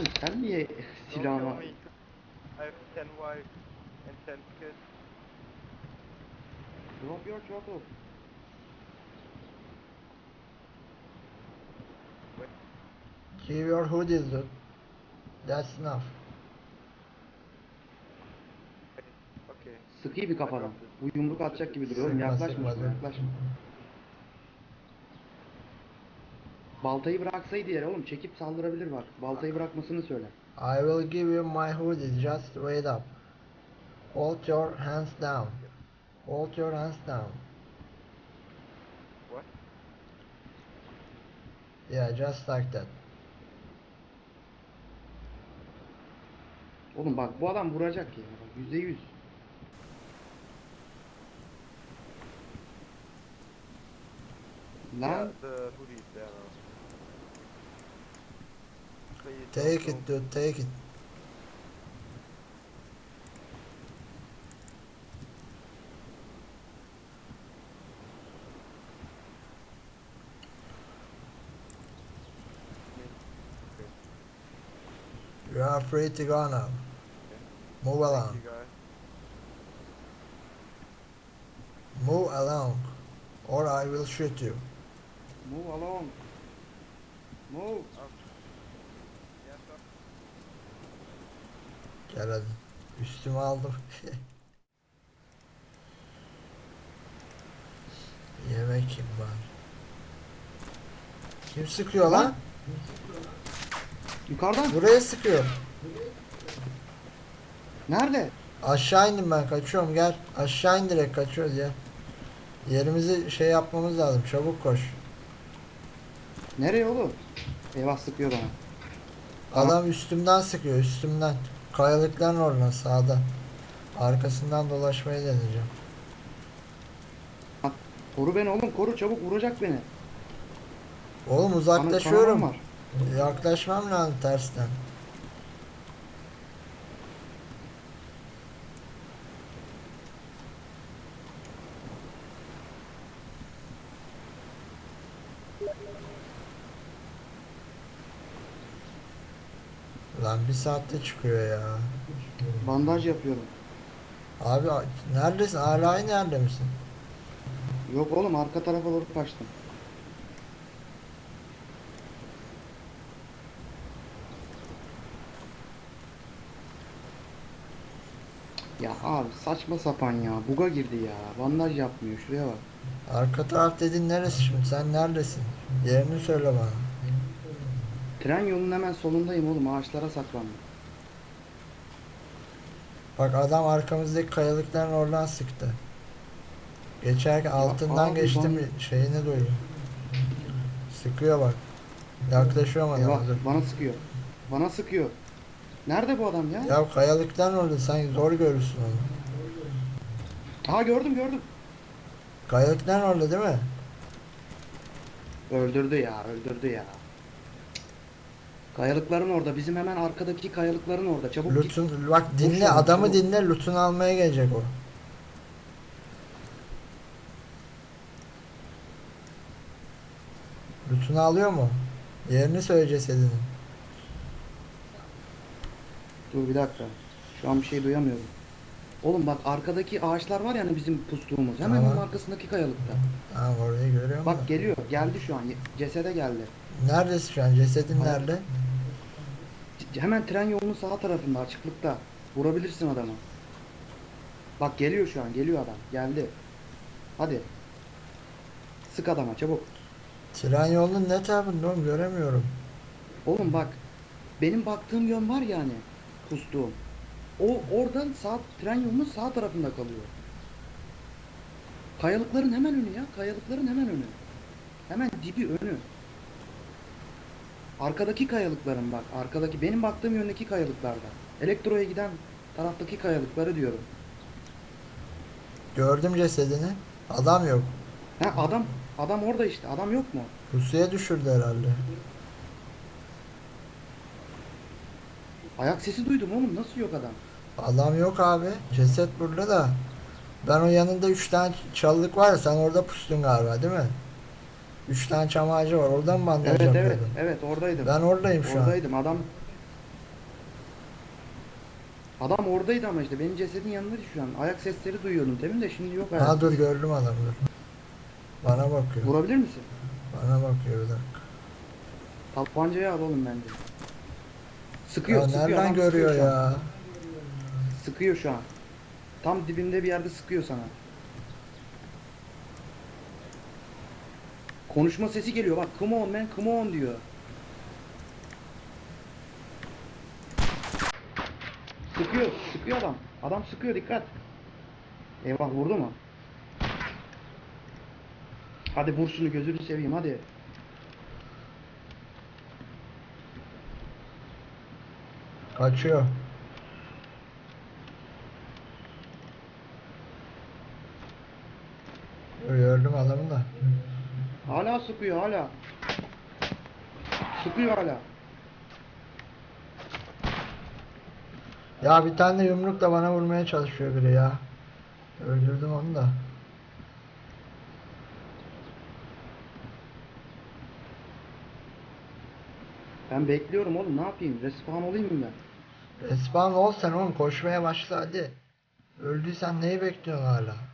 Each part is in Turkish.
Oğlum sen niye Don't silahına... kill me. I have 10 wives and 10 kids. Drop your throttle. Give your hoodies dude. That's enough. Okay. Sıkıyı bir kafadan. Bu yumruk atacak gibi duruyor. Yaklaşma yaklaşma. Baltayı bıraksaydı yere oğlum çekip saldırabilir bak. Baltayı bırakmasını söyle. I will give you my hoodies. Just wait up. Hold your hands down. Hold your hands down. What? Yeah, just like that. Oğlum bak bu adam vuracak ya. Bak, Yüzde yüz. Yeah, Lan the hoodie is there now. Please Take it dude, take it. You are free to go now. Move along. Move along. Or I will shoot you. move along. Move. Yeah, Gel hadi. Üstüme aldım. Yemek kim var? Kim sıkıyor lan? Yukarıdan. Buraya sıkıyor. Nerede? Aşağı indim ben kaçıyorum gel. Aşağı in direkt kaçıyoruz ya. Yerimizi şey yapmamız lazım. Çabuk koş. Nereye oğlum? Eyvah sıkıyor bana. Adam üstümden sıkıyor üstümden. Kayalıkların oradan sağda. Arkasından dolaşmayı deneyeceğim. Koru beni oğlum koru çabuk vuracak beni. Oğlum uzaklaşıyorum. kanamam var. Yaklaşmam lazım tersten. Lan bir saatte çıkıyor ya. Bandaj yapıyorum. Abi neredesin? Hala aynı yerde misin? Yok oğlum arka tarafa doğru kaçtım. Ya abi saçma sapan ya. Buga girdi ya. Bandaj yapmıyor. Şuraya bak. Arka taraf dediğin neresi şimdi? Sen neredesin? Yerini söyle bana. Tren yolunun hemen solundayım oğlum. Ağaçlara saklandım. Bak adam arkamızdaki kayalıkların oradan sıktı. Geçerken altından abi geçtim şeyini duydum. Sıkıyor bak. Eyvah adama dur. bana sıkıyor. Bana sıkıyor. Nerede bu adam ya? Ya kayalıktan orada sen zor görürsün onu. Aha gördüm gördüm. Kayalıktan orada değil mi? Öldürdü ya öldürdü ya. Kayalıkların orada. Bizim hemen arkadaki kayalıkların orada. Çabuk git. Lutun bak dinle şunu, adamı çabuk. dinle lootunu almaya gelecek o. Lootunu alıyor mu? Yerini söyle cesedinin. Dur bir dakika. Şu an bir şey duyamıyorum. Oğlum bak arkadaki ağaçlar var ya hani bizim pustuğumuz. Hemen Tamam. onun arkasındaki kayalıkta. Ha orayı görüyorum da. Bak geliyor. Geldi şu an. Cesede geldi. Neredesin şu an? Cesedin Hayır. nerede? Hemen tren yolunun sağ tarafında açıklıkta. Vurabilirsin adamı. Bak geliyor şu an. Geliyor adam. Geldi. Hadi. Sık adama çabuk. Tren yolunun ne tarafında oğlum göremiyorum. Oğlum bak. Benim baktığım yön var ya hani. Pustuğum. O oradan sağ tren yolunun sağ tarafında kalıyor. Kayalıkların hemen önü ya. Kayalıkların hemen önü. Hemen dibi önü. Arkadaki kayalıkların bak. Arkadaki benim baktığım yöndeki kayalıklarda. Elektroya giden taraftaki kayalıkları diyorum. Gördüm cesedini. Adam yok. Ha adam adam orada işte. Adam yok mu? Pusuya düşürdü herhalde. Ayak sesi duydum oğlum. Nasıl yok adam? Adam yok abi. Ceset burada da. Ben o yanında 3 tane çalılık var ya sen orada pustun galiba değil mi? 3 tane çam ağacı var. Oradan bandaj Evet evet yapıyordun. evet oradaydım. Ben oradayım şu an. Oradaydım. Adam Adam oradaydı ama işte benim cesedin yanındaydı şu an. Ayak sesleri duyuyordum demin de şimdi yok ayak. Ha dur gördüm adamı dur. Bana bakıyor. Vurabilir misin? Bana bakıyor bir dakika. Tabancayı al oğlum bence. Sıkıyor, Ya sıkıyor. nereden adam görüyor sıkıyor an. ya? Sıkıyor şu an. Tam dibinde bir yerde sıkıyor sana. Konuşma sesi geliyor bak. Come on man, come on diyor. Sıkıyor, sıkıyor adam. Adam sıkıyor dikkat. Eyvah vurdu mu? Hadi vur şunu gözünü seveyim hadi. Kaçıyor. Gördüm adamı da. Hala sıkıyor hala. Sıkıyor hala. Ya bir tane yumrukla bana vurmaya çalışıyor biri ya. Öldürdüm onu da. Ben bekliyorum oğlum ne yapayım? Respawn olayım mı ben? Respawn ol sen oğlum koşmaya başla hadi. Öldüysen neyi bekliyorsun hala?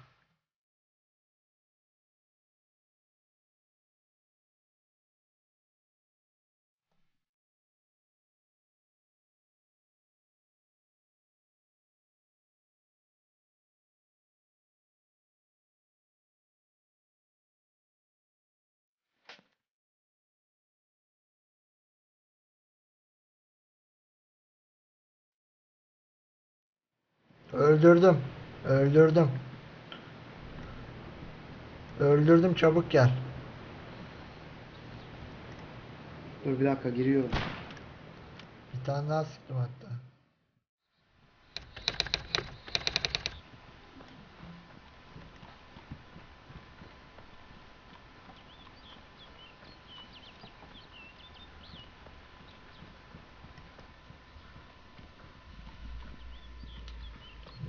Öldürdüm. Öldürdüm. Öldürdüm çabuk gel. Dur bir dakika giriyorum. Bir tane daha sıktım hatta.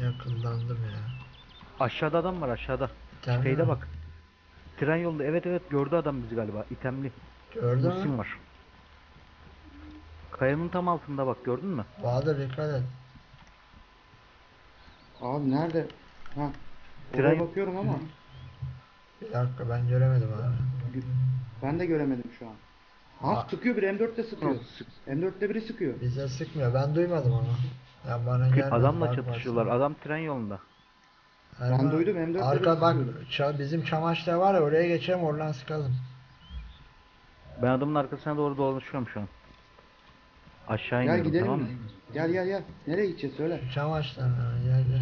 Yakınlandım ya. Aşağıda adam var aşağıda. Bir tane Şeyde bak. Tren yolunda evet evet gördü adam bizi galiba. İtemli. Musim mü? var. Kayanın tam altında bak gördün mü? Bahadır dikkat et. Abi nerede? Ha. Tren- Oraya bakıyorum ama Bir dakika ben göremedim abi. ben de göremedim şu an. Ha Aa. sıkıyor biri M4'te sıkıyor. Sık- M4'te biri sıkıyor. Bize sıkmıyor. Ben duymadım onu. Ya bana gelmedi. Adamla çatışıyorlar. Adam tren yolunda. Erman, Ben duydum, M4'te Arka bak ça- bizim çamaşır var ya oraya geçelim oradan sıkalım. Ben adamın arkasına doğru dolaşıyorum şu an. Aşağı Gel iniyorum gidelim. tamam mı? Gel gel gel. Nereye gideceğiz söyle. Çamaşırlar gel gel.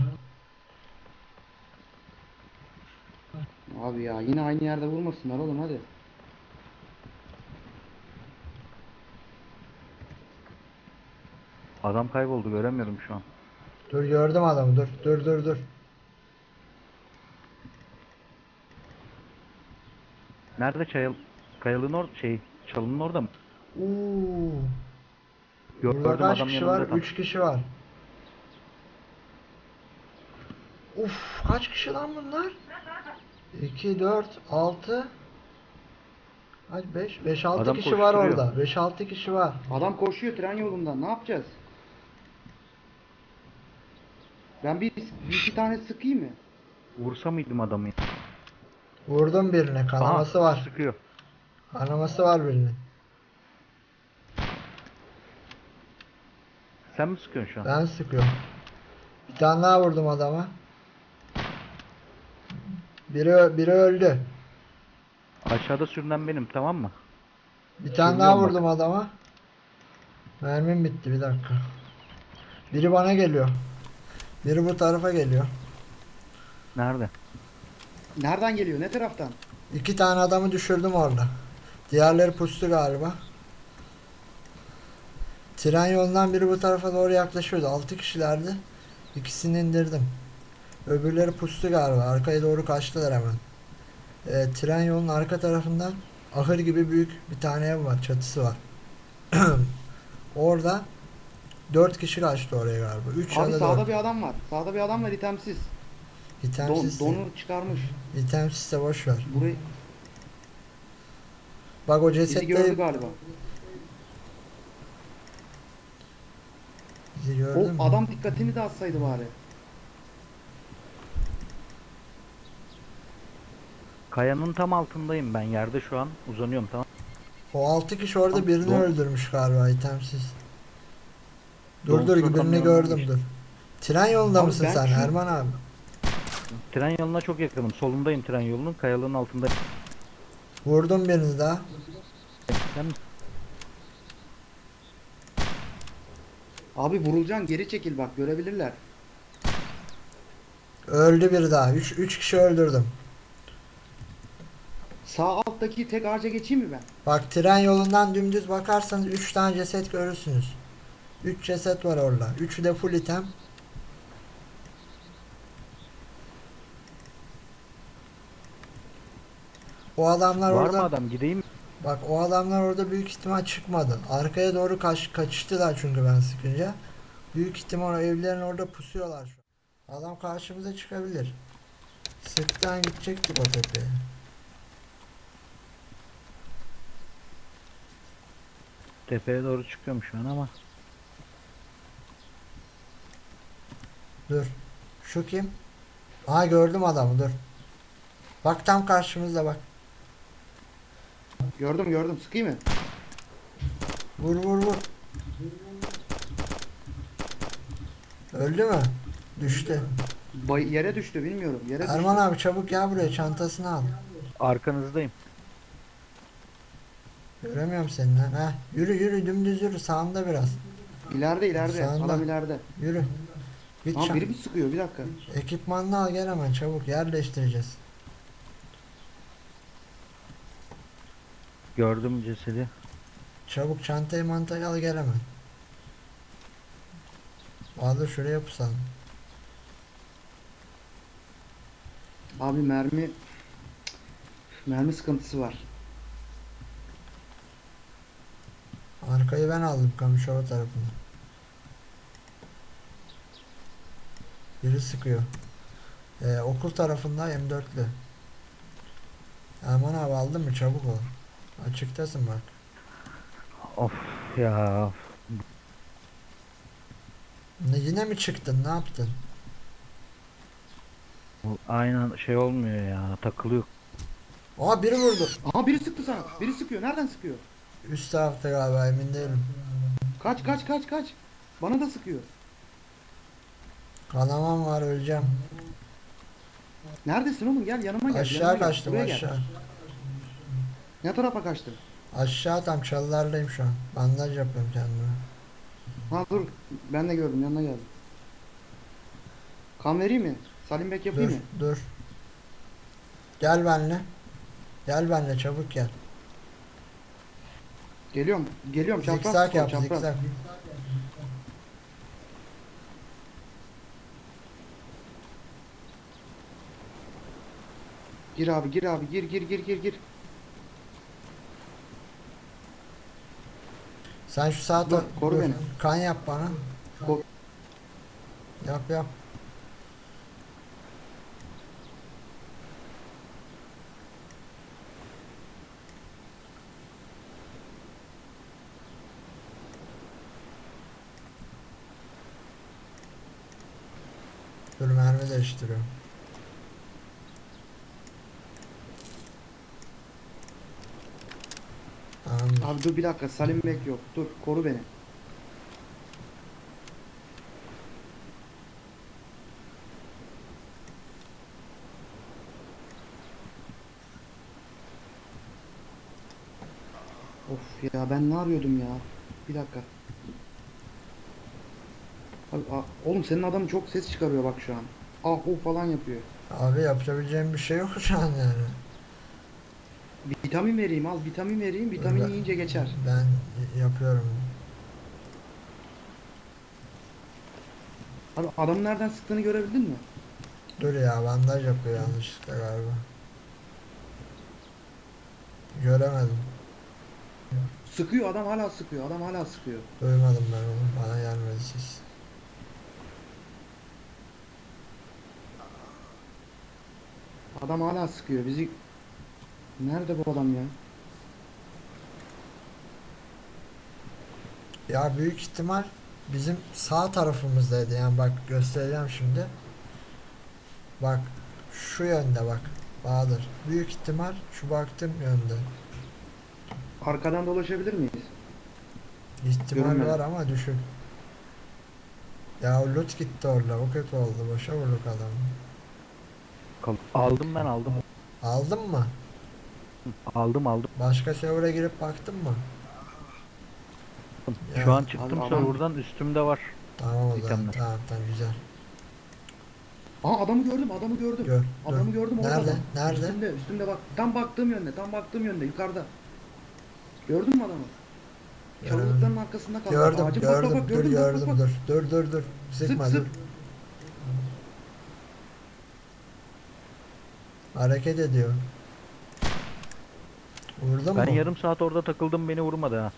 Abi ya yine aynı yerde vurmasınlar oğlum hadi. Adam kayboldu göremiyorum şu an. Dur gördüm adamı dur dur dur dur. Nerede çayıl? Kayalığın or şey çalının orada mı? Uuu. Gördüm Burada kaç kişi var? yanımda tam. 3 kişi var. Uf kaç kişi lan bunlar? 2 4 6 Kaç 5 5 6 Adam kişi var orada. 5 6 kişi var. Adam koşuyor tren yolundan. Ne yapacağız? Ben bir, bir iki tane sıkayım mı? Vursa mıydım adamı? Vurdum birine. Kanaması Aha, var. Sıkıyor. Kanaması var birinin. Sen mi sıkıyorsun şu an? Ben sıkıyorum. Bir tane daha vurdum adama. Biri biri öldü. Aşağıda sürünen benim tamam mı? Bir tane Söylüyorum daha bak. vurdum adama. Mermim bitti bir dakika. Biri bana geliyor. Biri bu tarafa geliyor. Nerede? Nereden geliyor? Ne taraftan? İki tane adamı düşürdüm orada. Diğerleri pustu galiba. Tren yolundan biri bu tarafa doğru yaklaşıyordu. Altı kişilerdi. İkisini indirdim. Öbürleri pustu galiba. Arkaya doğru kaçtılar hemen. Ee, tren yolunun arka tarafından ahır gibi büyük bir tane ev var. Çatısı var. Orada dört kişi kaçtı oraya galiba. Üç Abi ya da sağda dört. bir adam var. Sağda bir adam var itemsiz. Don, İtemsiz, donu çıkarmış. İtemsiz de boş ver. Burayı Bak o bizi gördü cesetleri galiba. Bizi gördün mü? O adam dikkatini de atsaydı bari. Kayanın tam altındayım ben yerde şu an uzanıyorum tamam. O 6 kişi orada birini don- öldürmüş galiba itemsiz. Dur Don dur Furkan birini yanına gördüm dur. Tren yolunda Abi mısın ben sen şu- Erman abi? Tren yoluna çok yakınım. Solundayım tren yolunun. Kayalığın altında. Vurdum birini daha. Sen Abi vurulacaksın geri çekil bak görebilirler. Öldü biri daha. 3 3 kişi öldürdüm. Sağ alttaki tek ağaca geçeyim mi ben? Bak tren yolundan dümdüz bakarsanız 3 tane ceset görürsünüz. 3 ceset var orada. 3'ü de full item. O adamlar var orada mı adam gideyim mi? bak o adamlar orada büyük ihtimal çıkmadı. Arkaya doğru kaç, kaçıştılar çünkü ben sıkınca. Büyük ihtimal evlerin orada pusuyorlar şu an. Adam karşımıza çıkabilir. Sıktan gidecektik o tepeye. Tepeye doğru çıkıyorum şu an ama. Dur. Şu kim? Aa gördüm adamı dur. Bak tam karşımızda bak. Gördüm gördüm sıkayım mı? Vur vur vur. Öldü mü? Düştü. Bay- yere düştü bilmiyorum. Yere Erman düştü. abi çabuk gel buraya çantasını al. Arkanızdayım. Göremiyorum seni lan. Heh, yürü yürü dümdüz yürü sağında biraz. İleride ileride. Sağında. Adam ileride. Yürü. Git Ama biri bir sıkıyor bir dakika. ekipmanını al gel hemen çabuk yerleştireceğiz. Gördüm cesedi. Çabuk çantayı mantayı al gel hemen. Bahadır şuraya pusalım. Abi mermi mermi sıkıntısı var. Arkayı ben aldım Kamışova tarafından. Biri sıkıyor. Ee, okul tarafında M4'lü. Aman abi aldın mı çabuk ol. Açıktasın bak. Of ya. Ne, yine mi çıktın ne yaptın? Aynen şey olmuyor ya. Takılıyor. Aa biri vurdu. Aha biri sıktı sana. Biri sıkıyor. Nereden sıkıyor? Üst tarafta galiba emin değilim. Kaç kaç kaç kaç. Bana da sıkıyor. Kanamam var öleceğim. Neredesin oğlum? Gel yanıma gel. Aşağı yanıma gel. kaçtım Buraya gel. Ne tarafa kaçtın? Aşağı tam çalılardayım şu an. Bandaj yapıyorum kendime. Ha dur. Ben de gördüm. Yanına geldim. Kan vereyim mi? Salim Bek yapayım Dur mı? dur. Gel benle. Gel benle çabuk gel. Geliyorum. Geliyorum. Çapraz Zikzak yap çapraz. zikzak. Gir abi gir abi. Gir gir gir gir gir. Sen şu sağ Dur, ta- koru beni. Kan yap bana. Ko- Yap yap. Dur mermi değiştiriyorum. Abi dur bir dakika. Salim Bek yok. Dur koru beni. Of ya ben ne arıyordum ya? Bir dakika. Abi, a- oğlum senin adamın çok ses çıkarıyor bak şu an. Ah oh falan yapıyor. Abi yapabileceğim bir şey yok şu an yani. Vitamin vereyim al vitamin vereyim. Vitamin Ben- yiyince geçer. Ben yapıyorum. Abi adamın nereden sıktığını görebildin mi? Dur ya bandaj yapıyor yanlışlıkla galiba. Göremedim. Sıkıyor adam hala sıkıyor. Adam hala sıkıyor. Duymadım ben onu. Bana gelmedi siz. Adam hala sıkıyor. Bizi Nerede bu adam ya? Ya büyük ihtimal bizim sağ tarafımızdaydı yani bak göstereceğim şimdi. Bak şu yönde bak Bahadır. Büyük ihtimal şu baktığım yönde. Arkadan dolaşabilir miyiz? İhtimal Görünmedi. var ama düşük. Ya o loot gitti orada. O kötü oldu. Boşa vurduk adamı. Aldım ben aldım. Aldın mı? Aldım aldım. Başka server'a girip baktın mı? Ya, Şu an çıktım abi, serverdan üstümde var. Tamam o zaman. Tamam tamam güzel. Aa adamı gördüm adamı gördüm. Gör. Adamı dur. gördüm orada. Nerede? adam. Nerede? Üstünde üstünde bak. Tam baktığım yönde tam baktığım yönde yukarıda. Gördün mü adamı? Göremedim. Çalılıkların arkasında kaldı. Gördüm, Ağacın- bak, bak, gördüm, bak, dur, mü? Bak, gördüm, bak, bak. dur. Dur, dur, dur. Sıkma, sık. dur. Hareket ediyor. Vurdun Ben mu? yarım saat orada takıldım beni vurmadı ha.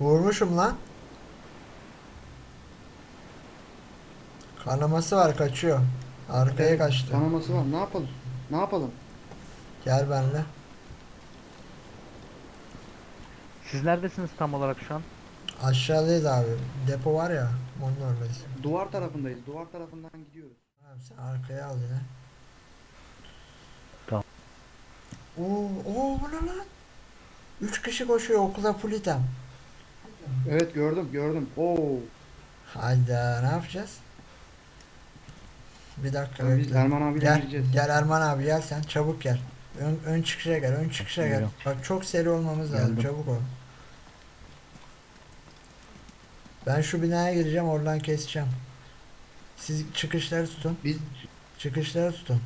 Vurmuşum lan. Kanaması var, kaçıyor. Arkaya Evet, kaçtı. Kanaması var. Ne yapalım? Ne yapalım? Gel benimle. Siz neredesiniz tam olarak şu an? Aşağıdayız abi. Depo var ya, onun oradayız. Duvar tarafındayız. Duvar tarafından gidiyoruz. Abi sen arkaya al yine. Tamam. Oo, oo bu ne lan? Üç kişi koşuyor okula full item. Evet gördüm gördüm. Oo. Hayda ne yapacağız? Bir dakika biz bekle. Erman abiyle Gel, gireceğiz. gel Erman abi gel sen çabuk gel. Ön, ön çıkışa gel, ön çıkışa gel. Geliyorum. Bak çok seri olmamız lazım, Geldim. çabuk ol. Ben şu binaya gireceğim, oradan keseceğim. Siz çıkışları tutun, Biz çıkışları tutun.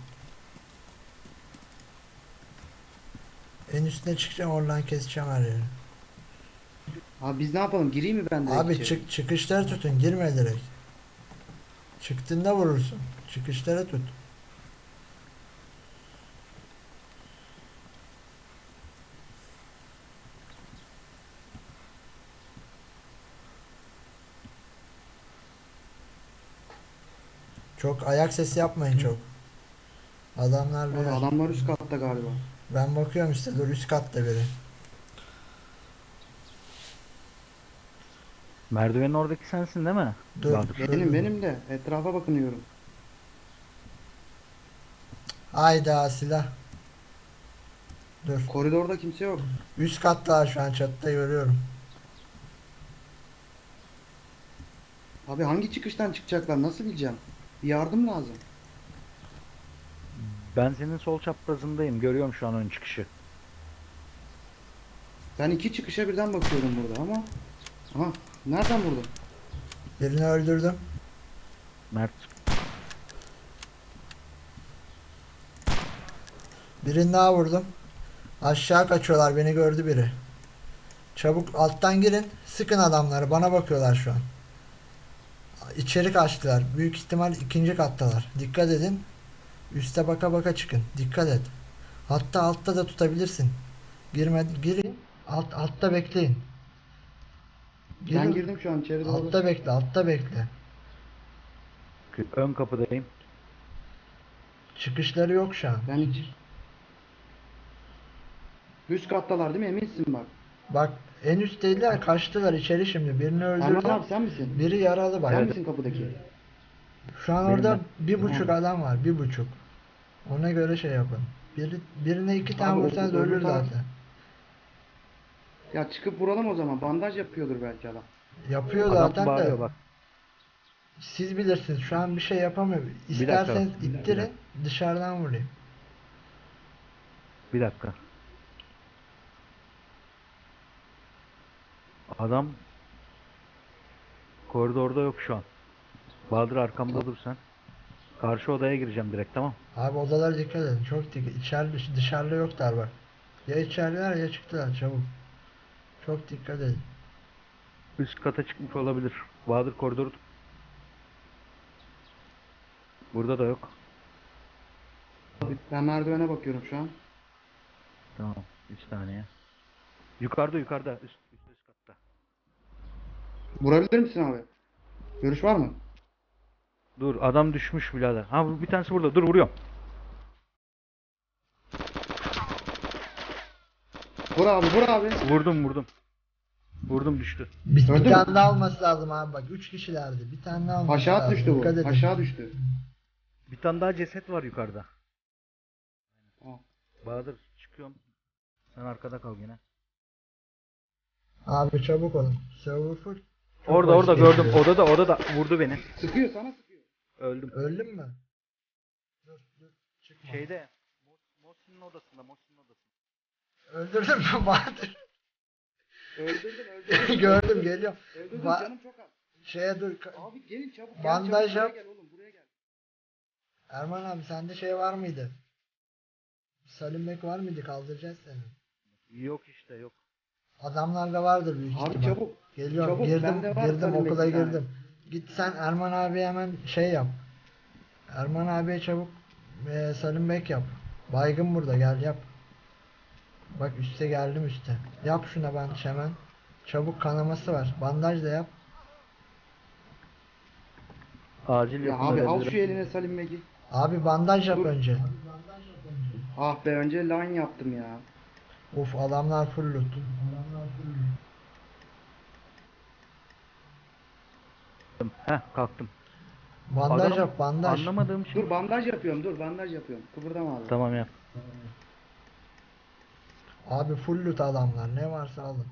En üstüne çıkacağım, oradan keseceğim her yeri. abi biz ne yapalım? Gireyim mi ben de? Abi içeri? çık çıkışları tutun, girme direkt. Çıktığında vurursun. Çıkışları tut. Çok ayak sesi yapmayın çok. Adamlar Abi adamlar üst katta galiba. Ben bakıyorum işte dur üst katta biri. Merdivenin oradaki sensin değil mi? Dur. Bahadır. dur, Benim dur. benim de etrafa bakınıyorum. Hayda silah. Dur. Koridorda kimse yok. Üst kattalar şu an çatıda görüyorum. Abi hangi çıkıştan çıkacaklar? Nasıl bileceğim? Bir yardım lazım. Ben senin sol çaprazındayım. Görüyorum şu an ön çıkışı. Ben iki çıkışa birden bakıyorum burada ama. Aha nereden vurdun? Birini öldürdüm. Mert Birini daha vurdum. Aşağı kaçıyorlar beni gördü biri. Çabuk alttan girin. Sıkın adamları. Bana bakıyorlar şu an. İçeri kaçtılar. Büyük ihtimal ikinci kattalar. Dikkat edin. Üste baka baka çıkın. Dikkat et. Hatta altta da tutabilirsin. Girme, girin. Alt, altta bekleyin. Ben Girin. girdim şu an içeri doğru. Altta bekle, altta bekle. ön kapıdayım. Çıkışları yok şu an. Ben hiç. Üst kattalar değil mi? Eminsin bak. Bak en üst değiller kaçtılar içeri şimdi. Birini Erman öldürdüm. abi sen misin? Biri yaralı bak. Sen misin kapıdaki? Şu an Benim orada ben. bir buçuk Tamam. adam var. Bir buçuk. Ona göre şey yapın. Biri, birine iki tane Abi, vursanız öbür ölür taraf- zaten. Ya çıkıp vuralım o zaman. Bandaj yapıyordur belki adam. Yapıyor Adam zaten bağırıyor de. bak. Siz bilirsiniz. Şu an bir şey yapamıyor. dakika, İsterseniz bir dakika. ittirin. Dışarıdan vurayım. Bir dakika. Adam koridorda yok şu an. Bahadır arkamda dur sen. Karşı odaya gireceğim direkt tamam. Abi odalara dikkat edin. Çok dikkat. İçeride dışarıda yoklar bak. Ya içerideler ya çıktılar çabuk. Çok dikkat edin. Üst kata çıkmış olabilir. Bahadır koridoru tut. Burada da yok. Ben merdivene bakıyorum şu an. Tamam. 3 saniye. Yukarıda yukarıda. Üst, üst, üst katta. Vurabilir misin abi? Görüş var mı? Dur adam düşmüş birader. Ha bu- bir tanesi burada. Dur vuruyorum. Vur abi vur abi. Vurdum vurdum. Vurdum düştü. Bir, bir mü? tane daha alması lazım abi bak. Üç kişilerdi. Bir tane daha alması Aşağı lazım. düştü bu. Dikkat edin. Aşağı düştü. Bir tane daha ceset var yukarıda. Aa. Bahadır çıkıyorum. Sen arkada kal gene. Abi çabuk olun. Server full. Orada orada gördüm. Odada odada vurdu beni. Sıkıyor sana sıkıyor. Öldüm. Öldün mü? Dur dur. Çıkma. Şeyde Mo- Mosin'in odasında Mosin'in odasında. Öldürdün mü Bahadır? Öldürdüm öldürdüm. Gördüm geliyor. Öldürdüm Ba- canım çok az. Şeye dur. ka- Abi gelin çabuk. Gel, Bandaj çabuk, yap. Buraya gel oğlum buraya gel. Erman abi sende şey var mıydı? Salim Bek var mıydı? Kaldıracağız seni. Yok işte yok. Adamlarda vardır büyük Abi ihtimal. çabuk. Geliyorum çabuk, girdim bende var girdim okula bir tane. girdim. Git sen Erman abi hemen şey yap. Erman abiye çabuk eee Salim Bek yap. Baygın burada gel yap. Bak üste geldim üste. Yap şuna ben hemen. Çabuk kanaması var. Bandaj da yap. Acil Ya abi al şu eline Salim Bey'i. Abi bandaj yap Dur. önce. Ah be önce line yaptım ya. Of adamlar full loot. Heh kalktım. Bandaj Adam- yap bandaj. Anlamadığım şey. Dur bandaj yapıyorum dur bandaj yapıyorum. Kıpırdama abi. Tamam yap. Abi full loot adamlar ne varsa alın.